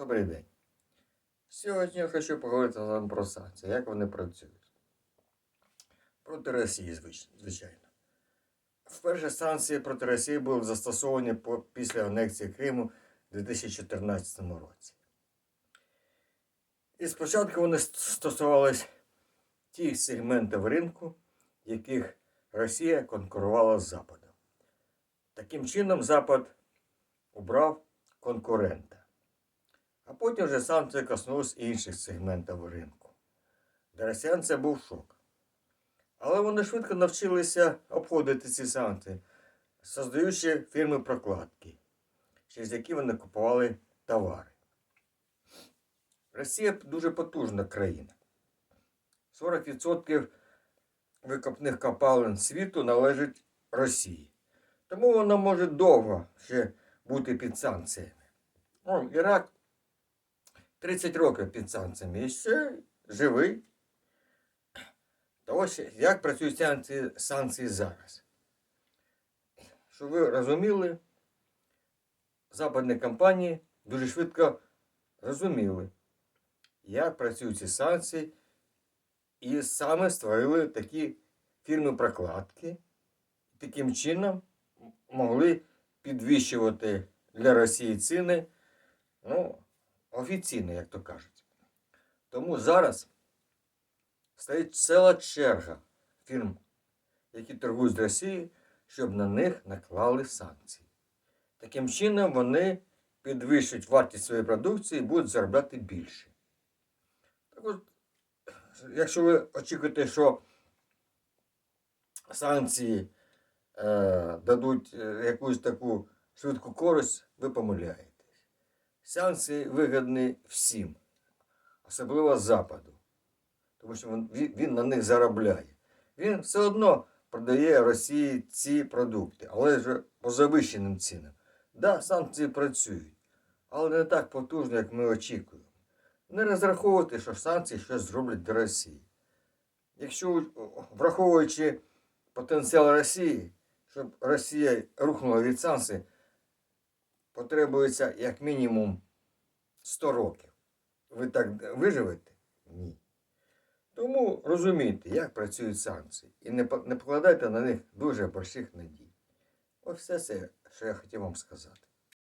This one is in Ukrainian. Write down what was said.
Добрий день. Сьогодні я хочу поговорити з вами про санкції, як вони працюють. Проти Росії, звичайно. Вперше санкції проти Росії були застосовані після анексії Криму у 2014 році. І спочатку вони ст- стосувались тих сегментів ринку, яких Росія конкурувала з Западом. Таким чином, Запад обрав конкурента. А потім вже санкції коснулись інших сегментів ринку. Для росіян це був шок. Але вони швидко навчилися обходити ці санкції, создаючи фірми прокладки, через які вони купували товари. Росія дуже потужна країна. 40% викопних копалин світу належить Росії. Тому вона може довго ще бути під санкціями. О, Ірак 30 років під санкціями і ще живий. То ось як працюють санкції, санкції зараз. Щоб ви розуміли, западні компанії дуже швидко розуміли, як працюють ці санкції, і саме створили такі фірми прокладки. Таким чином могли підвищувати для Росії ціни, ну, офіційно, як то кажуть. Тому зараз стоїть ціла черга фірм, які торгують з Росією, щоб на них наклали санкції. Таким чином вони підвищують вартість своєї продукції і будуть заробляти більше. Так от, якщо ви очікуєте, що санкції е, дадуть е, якусь таку швидку користь, ви помиляєтесь. Санкції вигідні всім, особливо Западу, тому що він, на них заробляє. Він все одно продає Росії ці продукти, але вже по завищеним цінам. Да, санкції працюють, але не так потужно, як ми очікуємо. Не розраховуйте, що санкції щось зроблять для Росії. Якщо враховуючи потенціал Росії, щоб Росія рухнула від санкцій, потребується як мінімум 100 років. Ви так виживете? Ні. Тому розумійте, як працюють санкції, і не, покладайте на них дуже больших надій. Ось все це, що я хотів вам сказати.